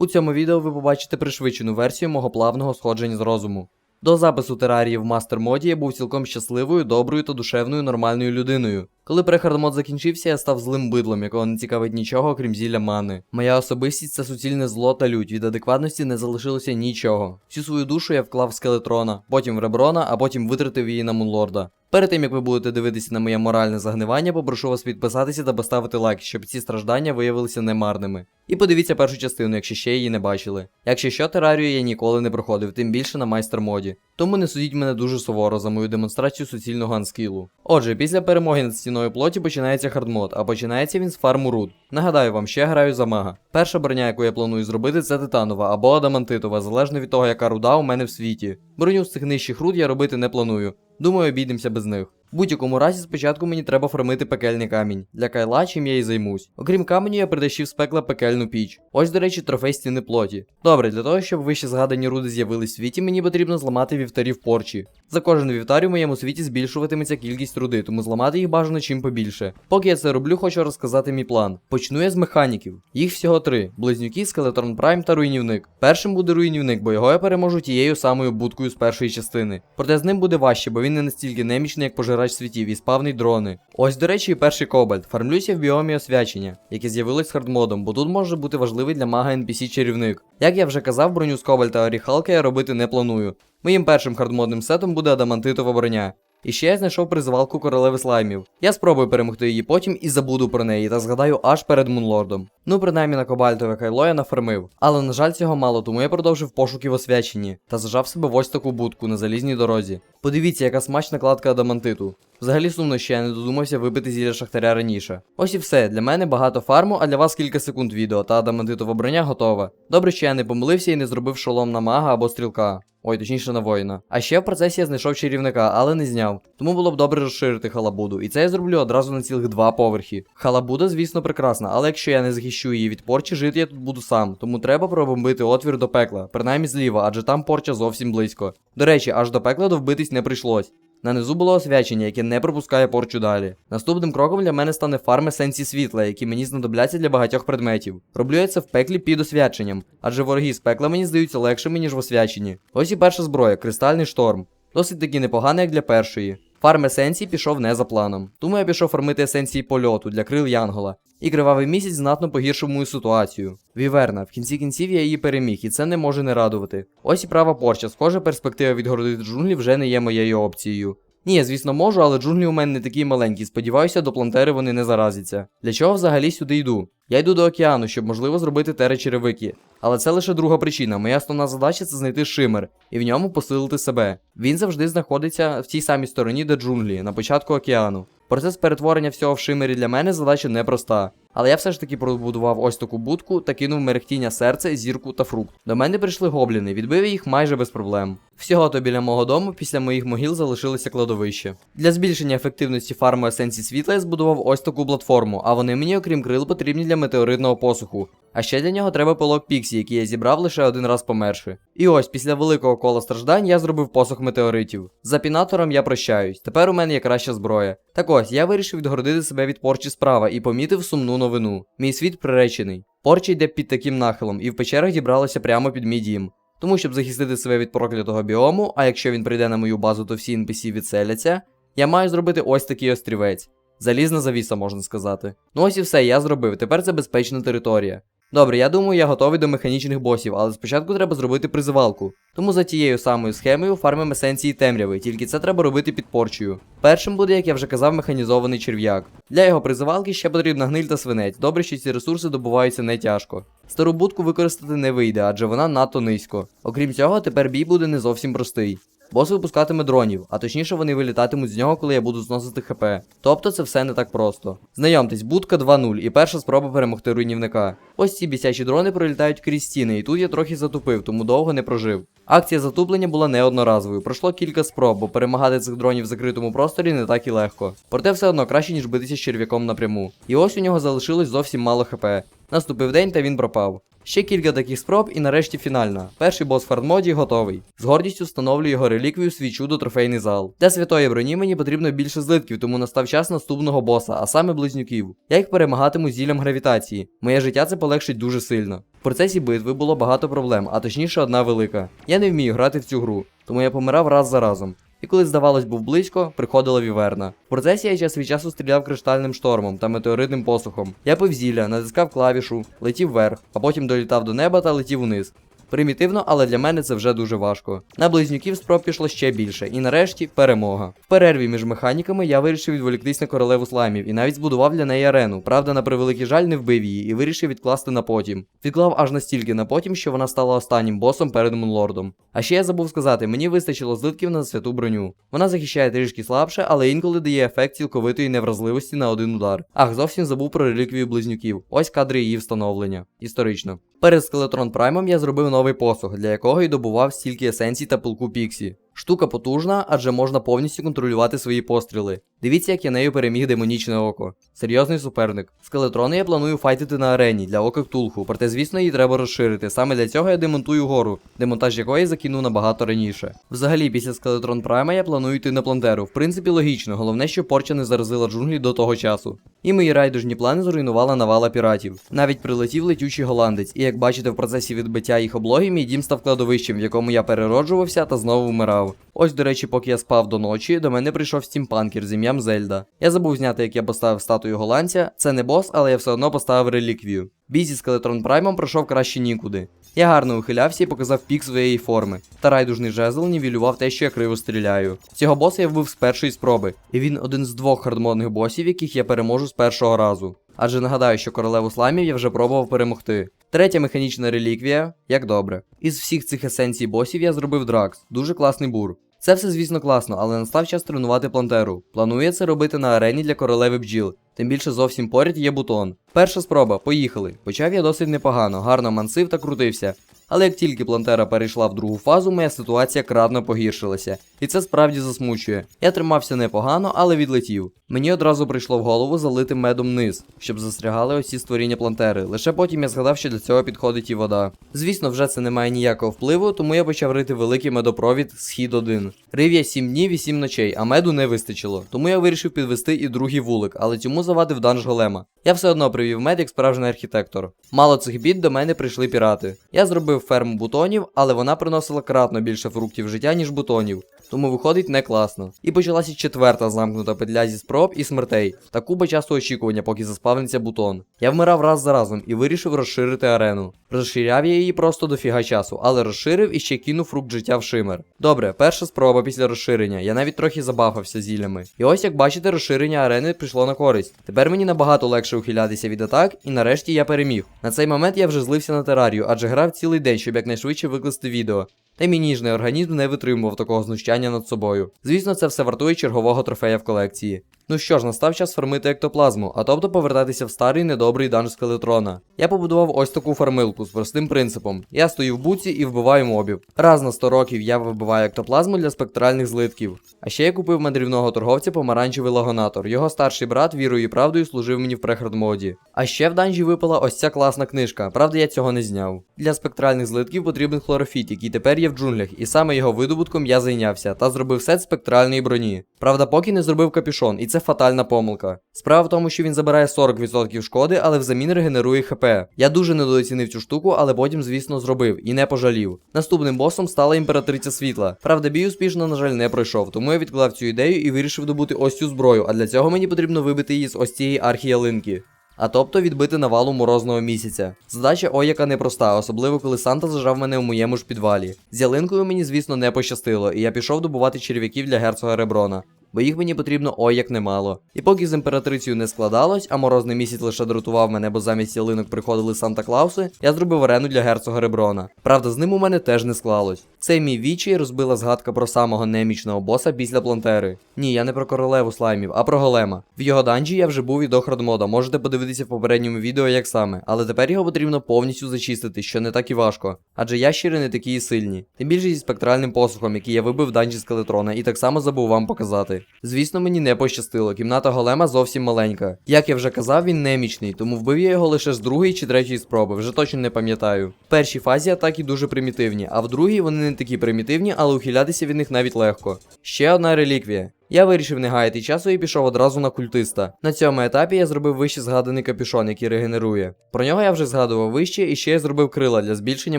У цьому відео ви побачите пришвидшену версію мого плавного сходження з розуму. До запису терарії в мастер моді я був цілком щасливою, доброю та душевною нормальною людиною. Коли прехардмод закінчився, я став злим бидлом, якого не цікавить нічого, крім зілля мани. Моя особистість це суцільне зло та лють. Від адекватності не залишилося нічого. Всю свою душу я вклав в скелетрона, потім в реброна, а потім витратив її на мунлорда. Перед тим як ви будете дивитися на моє моральне загнивання, попрошу вас підписатися та поставити лайк, щоб ці страждання виявилися немарними. І подивіться першу частину, якщо ще її не бачили. Якщо що, терарію я ніколи не проходив, тим більше на майстер моді. Тому не судіть мене дуже суворо за мою демонстрацію суцільного анскілу. Отже, після перемоги над стіною плоті починається хардмод, а починається він з фарму руд. Нагадаю вам, ще граю за мага. Перша броня, яку я планую зробити, це титанова або адамантитова, залежно від того, яка руда у мене в світі. Броню з цих нижчих руд я робити не планую. Думаю, обійдемося без них. В будь-якому разі, спочатку мені треба фармити пекельний камінь. Для кайла, чим я і займусь. Окрім каменю, я притащив з пекла пекельну піч. Ось, до речі, трофей стіни плоті. Добре, для того, щоб вище згадані руди з'явились в світі, мені потрібно зламати вівтарів порчі. За кожен вівтар у моєму світі збільшуватиметься кількість руди, тому зламати їх бажано чим побільше. Поки я це роблю, хочу розказати мій план. Почну я з механіків. Їх всього три: близнюки, скелетрон прайм та руйнівник. Першим буде руйнівник, бо його я переможу тією самою будкою з першої частини. Проте з ним буде важче, бо він не настільки немічний, як пожирач світів, і спавний дрони. Ось, до речі, і перший кобальт. Фармлюся в біомі освячення, яке з'явилось хардмодом, бо тут може бути важливий для мага NPC чарівник. Як я вже казав, броню з кобальта оріхалка я робити не планую. Моїм першим хардмодним сетом буде адамантитова броня. І ще я знайшов призивалку королеви слаймів. Я спробую перемогти її потім і забуду про неї та згадаю аж перед Мунлордом. Ну, принаймні на кобальтове кайло я нафармив. Але на жаль, цього мало, тому я продовжив пошуки в освяченні та зажав себе в ось таку будку на залізній дорозі. Подивіться, яка смачна кладка адамантиту. Взагалі сумно, що я не додумався випити зілля шахтаря раніше. Ось і все. Для мене багато фарму, а для вас кілька секунд відео, та адамантитова броня готова. Добре, що я не помилився і не зробив шолом на мага або стрілка. Ой, точніше на воїна. А ще в процесі я знайшов чарівника, але не зняв. Тому було б добре розширити халабуду. І це я зроблю одразу на цілих два поверхи. Халабуда, звісно, прекрасна, але якщо я не захищу її від порчі, жити я тут буду сам. Тому треба пробомбити отвір до пекла, принаймні зліва, адже там порча зовсім близько. До речі, аж до пекла довбитись не прийшлось. На низу було освячення, яке не пропускає порчу далі. Наступним кроком для мене стане фарм есенції світла, які мені знадобляться для багатьох предметів. Роблю я це в пеклі під освяченням, адже вороги з пекла мені здаються легшими, ніж в освяченні. Ось і перша зброя кристальний шторм. Досить таки непоганий, як для першої. Фарм есенції пішов не за планом. Тому я пішов фармити есенції польоту для крил Янгола. І кривавий місяць знатно погіршив мою ситуацію. Віверна, в кінці кінців я її переміг, і це не може не радувати. Ось і права порча, схоже, перспектива відгородити джунглі вже не є моєю опцією. Ні, я звісно можу, але джунглі у мене не такі маленькі, сподіваюся, до плантери вони не заразяться. Для чого взагалі сюди йду? Я йду до океану, щоб можливо зробити теречеревики. Але це лише друга причина. Моя основна задача це знайти шимер і в ньому посилити себе. Він завжди знаходиться в тій самій стороні, де джунглі, на початку океану. Процес перетворення всього в шимері для мене задача непроста. Але я все ж таки пробудував ось таку будку та кинув мерехтіння серце, зірку та фрукт. До мене прийшли гобліни, відбив їх майже без проблем. Всього то біля мого дому після моїх могіл залишилося кладовище. Для збільшення ефективності фарму есенції світла я збудував ось таку платформу, а вони мені, окрім крил, потрібні для метеоритного посуху. А ще для нього треба пилок Піксі, який я зібрав лише один раз померши. І ось після великого кола страждань я зробив посух метеоритів. З апінатором я прощаюсь. Тепер у мене є краща зброя. Так ось я вирішив відгородити себе від порчі справа і помітив сумну новину. Мій світ приречений. Порча йде під таким нахилом, і в печерах дібралося прямо під мій дім. Тому, щоб захистити себе від проклятого біому, а якщо він прийде на мою базу, то всі NPC відселяться, я маю зробити ось такий острівець. Залізна завіса, можна сказати. Ну ось і все, я зробив. Тепер це безпечна територія. Добре, я думаю, я готовий до механічних босів, але спочатку треба зробити призивалку. Тому за тією самою схемою фармимо есенції темряви, тільки це треба робити під порчею. Першим буде, як я вже казав, механізований черв'як. Для його призивалки ще потрібна гниль та свинець. Добре, що ці ресурси добуваються не тяжко. Стару будку використати не вийде, адже вона надто низько. Окрім цього, тепер бій буде не зовсім простий. Бос випускатиме дронів, а точніше вони вилітатимуть з нього, коли я буду зносити ХП. Тобто це все не так просто. Знайомтесь, будка 2.0 і перша спроба перемогти руйнівника. Ось ці бісячі дрони пролітають крізь стіни, і тут я трохи затупив, тому довго не прожив. Акція затуплення була не одноразовою. Пройшло кілька спроб, бо перемагати цих дронів в закритому просторі не так і легко. Проте все одно краще, ніж битися з черв'яком напряму. І ось у нього залишилось зовсім мало ХП. Наступив день та він пропав. Ще кілька таких спроб і нарешті фінальна. Перший бос в хардмоді готовий. З гордістю встановлюю його реліквію свій чудо трофейний зал. Для святої броні мені потрібно більше злитків, тому настав час наступного боса, а саме близнюків. Я їх перемагатиму зіллям гравітації. Моє життя це полегшить дуже сильно. В процесі битви було багато проблем, а точніше одна велика. Я не вмію грати в цю гру, тому я помирав раз за разом. І коли, здавалось, був близько, приходила віверна. В процесі я час від часу стріляв криштальним штормом та метеоритним посухом. Я пив зілля, натискав клавішу, летів вверх, а потім долітав до неба та летів униз. Примітивно, але для мене це вже дуже важко. На близнюків спроб пішло ще більше, і нарешті перемога. В перерві між механіками я вирішив відволіктись на королеву слаймів і навіть збудував для неї арену. Правда, на превеликий жаль, не вбив її і вирішив відкласти на потім. Відклав аж настільки на потім, що вона стала останнім босом перед Мунлордом. А ще я забув сказати, мені вистачило злитків на святу броню. Вона захищає трішки слабше, але інколи дає ефект цілковитої невразливості на один удар. Ах, зовсім забув про реліквію близнюків. Ось кадри її встановлення. Історично. Перед Скелетрон Праймом я зробив новий посух, для якого й добував стільки есенцій та пилку Піксі. Штука потужна, адже можна повністю контролювати свої постріли. Дивіться, як я нею переміг демонічне око. Серйозний суперник. Скелетрони я планую файтити на арені для ока Ктулху, проте, звісно, її треба розширити. Саме для цього я демонтую гору, демонтаж якої закинув набагато раніше. Взагалі, після Скелетрон Прайма я планую йти на плантеру. В принципі, логічно, головне, що порча не заразила джунглі до того часу. І мої райдужні плани зруйнувала навала піратів. Навіть прилетів летючий голландець, і як бачите, в процесі відбиття їх облоги, мій дім став кладовищем, в якому я перероджувався та знову вмирав. Ось, до речі, поки я спав до ночі, до мене прийшов стімпанкер з ім'ям Зельда. Я забув зняти, як я поставив статую голландця. Це не бос, але я все одно поставив реліквію. Бій зі скелетрон праймом пройшов краще нікуди. Я гарно ухилявся і показав пік своєї форми. Та райдужний жезл нівелював те, що я криво стріляю. Цього боса я вбив з першої спроби, і він один з двох хардмодних босів, яких я переможу з першого разу. Адже нагадаю, що королеву сламів я вже пробував перемогти. Третя механічна реліквія, як добре. Із всіх цих есенцій босів я зробив дракс, дуже класний бур. Це все, звісно, класно, але настав час тренувати плантеру. Планує це робити на арені для королеви бджіл. Тим більше зовсім поряд є бутон. Перша спроба, поїхали. Почав я досить непогано, гарно мансив та крутився. Але як тільки плантера перейшла в другу фазу, моя ситуація кратно погіршилася. І це справді засмучує. Я тримався непогано, але відлетів. Мені одразу прийшло в голову залити медом низ, щоб застрягали осі створіння плантери. Лише потім я згадав, що для цього підходить і вода. Звісно, вже це не має ніякого впливу, тому я почав рити великий медопровід схід 1. Рив я 7 днів і 7 ночей, а меду не вистачило. Тому я вирішив підвести і другий вулик, але цьому завадив данж голема. Я все одно привів мед як справжній архітектор. Мало цих бід до мене прийшли пірати. Я зробив ферму бутонів, але вона приносила кратно більше фруктів життя, ніж бутонів. Тому виходить не класно. І почалася четверта замкнута петля зі спроб і смертей. Та куба часу очікування, поки заспавниться бутон. Я вмирав раз за разом і вирішив розширити арену. Розширяв я її просто дофіга часу, але розширив і ще кинув фрукт життя в шимер. Добре, перша спроба після розширення. Я навіть трохи забафався зіллями. І ось як бачите, розширення арени прийшло на користь. Тепер мені набагато легше ухилятися від атак, і нарешті я переміг. На цей момент я вже злився на терарію, адже грав цілий день, щоб якнайшвидше викласти відео. Та мій ніжний організм не витримував такого знущання над собою. Звісно, це все вартує чергового трофея в колекції. Ну що ж, настав час фармити ектоплазму, а тобто повертатися в старий недобрий данж скелетрона. Я побудував ось таку фармилку з простим принципом. Я стою в буці і вбиваю мобів. Раз на 100 років я вибиваю ектоплазму для спектральних злитків. А ще я купив мандрівного торговця помаранчевий лагонатор. Його старший брат вірою і правдою служив мені в прехард моді. А ще в данжі випала ось ця класна книжка, правда я цього не зняв. Для спектральних злитків потрібен хлорофіт, який тепер є в джунглях, і саме його видобутком я зайнявся та зробив сет спектральної броні. Правда, поки не зробив капюшон, і це фатальна помилка. Справа в тому, що він забирає 40% шкоди, але взамін регенерує ХП. Я дуже недооцінив цю штуку, але потім, звісно, зробив і не пожалів. Наступним босом стала імператриця світла. Правда, бій успішно, на жаль, не пройшов, тому я відклав цю ідею і вирішив добути ось цю зброю, а для цього мені потрібно вибити її з ось цієї архіялинки. А тобто відбити навалу морозного місяця. Задача ой яка непроста, особливо коли Санта зажав мене у моєму ж підвалі. З ялинкою мені, звісно, не пощастило, і я пішов добувати черв'яків для герцога Реброна. Бо їх мені потрібно ой як немало. І поки з імператрицею не складалось, а морозний місяць лише дратував мене, бо замість ялинок приходили Санта Клауси, я зробив арену для герцога Реброна. Правда, з ним у мене теж не склалось. Це мій вічі розбила згадка про самого немічного боса після плантери. Ні, я не про королеву слаймів, а про голема. В його данжі я вже був і до хардмода, можете подивитися в попередньому відео, як саме, але тепер його потрібно повністю зачистити, що не так і важко. Адже ящери не такі і сильні. Тим більше зі спектральним посухом, який я вибив в данжі скелетрона, і так само забув вам показати. Звісно, мені не пощастило, кімната голема зовсім маленька. Як я вже казав, він немічний, тому вбив я його лише з другої чи третьої спроби, вже точно не пам'ятаю. В першій фазі атаки дуже примітивні, а в другій вони не такі примітивні, але ухилятися від них навіть легко. Ще одна реліквія. Я вирішив не гаяти часу і пішов одразу на культиста. На цьому етапі я зробив вище згаданий капюшон, який регенерує. Про нього я вже згадував вище, і ще я зробив крила для збільшення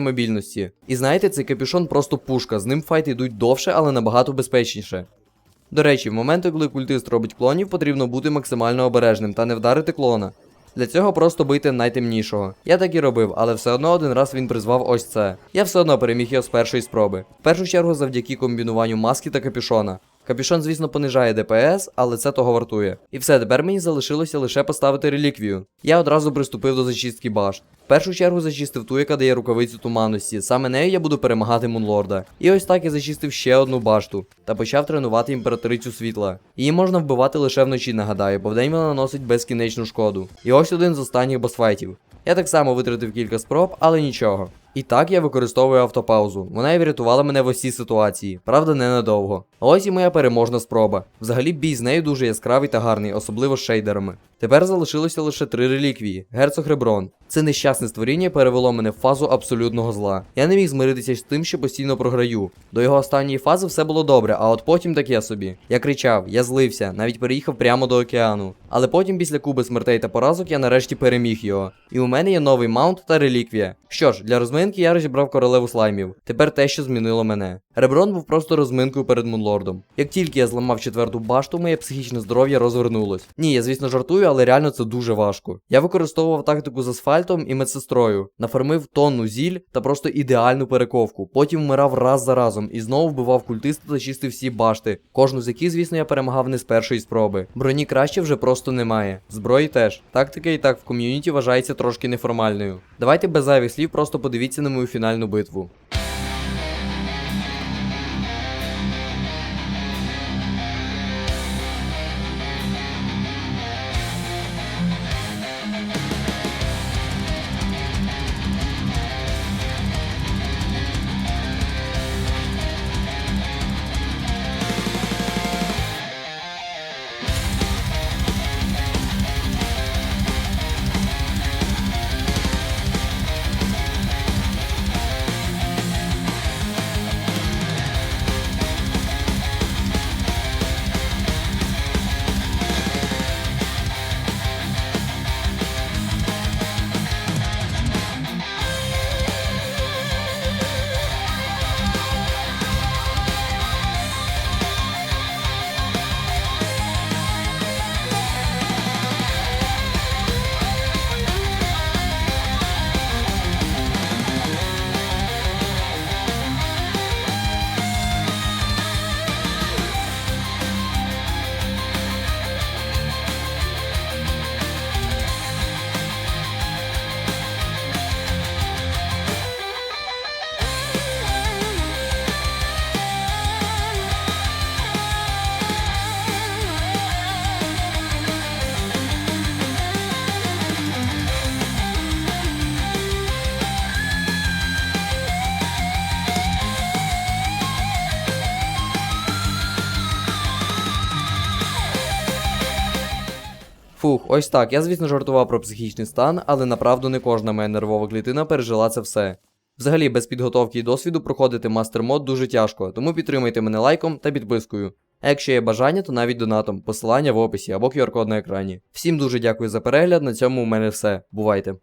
мобільності. І знаєте, цей капюшон просто пушка, з ним файти йдуть довше, але набагато безпечніше. До речі, в моменти, коли культист робить клонів, потрібно бути максимально обережним та не вдарити клона. Для цього просто бийте найтемнішого. Я так і робив, але все одно один раз він призвав ось це. Я все одно переміг його з першої спроби. В першу чергу завдяки комбінуванню маски та капюшона. Капюшон, звісно, понижає ДПС, але це того вартує. І все, тепер мені залишилося лише поставити реліквію. Я одразу приступив до зачистки башт. В першу чергу зачистив ту, яка дає рукавицю туманності. Саме нею я буду перемагати Мунлорда. І ось так я зачистив ще одну башту та почав тренувати імператрицю світла. Її можна вбивати лише вночі, нагадаю, бо вдень вона наносить безкінечну шкоду. І ось один з останніх босфайтів. Я так само витратив кілька спроб, але нічого. І так я використовую автопаузу. Вона і врятувала мене в усій ситуації, правда, ненадовго. А ось і моя переможна спроба. Взагалі бій з нею дуже яскравий та гарний, особливо з шейдерами. Тепер залишилося лише три реліквії: герцог Реброн. Це нещасне створіння перевело мене в фазу абсолютного зла. Я не міг змиритися з тим, що постійно програю. До його останньої фази все було добре, а от потім таке собі. Я кричав, я злився, навіть переїхав прямо до океану. Але потім, після куби смертей та поразок, я нарешті переміг його. І у мене є новий маунт та реліквія. Що ж, для розминки я розібрав королеву слаймів. Тепер те, що змінило мене. Реброн був просто розминкою перед Мунлордом. Як тільки я зламав четверту башту, моє психічне здоров'я розвернулось. Ні, я звісно жартую, але реально це дуже важко. Я використовував тактику з асфальтом і медсестрою, нафармив тонну зіль та просто ідеальну перековку. Потім вмирав раз за разом і знову вбивав культиста та чистив всі башти. Кожну з яких, звісно, я перемагав не з першої спроби. Броні краще вже просто немає. Зброї теж. Тактика і так в ком'юніті вважається трошки неформальною. Давайте без зайвих слів просто подивіться на мою фінальну битву. Фух, ось так. Я, звісно, жартував про психічний стан, але направду не кожна моя нервова клітина пережила це все. Взагалі, без підготовки і досвіду проходити мастер-мод дуже тяжко, тому підтримайте мене лайком та підпискою. А якщо є бажання, то навіть донатом, посилання в описі або QR-код на екрані. Всім дуже дякую за перегляд, на цьому у мене все. Бувайте!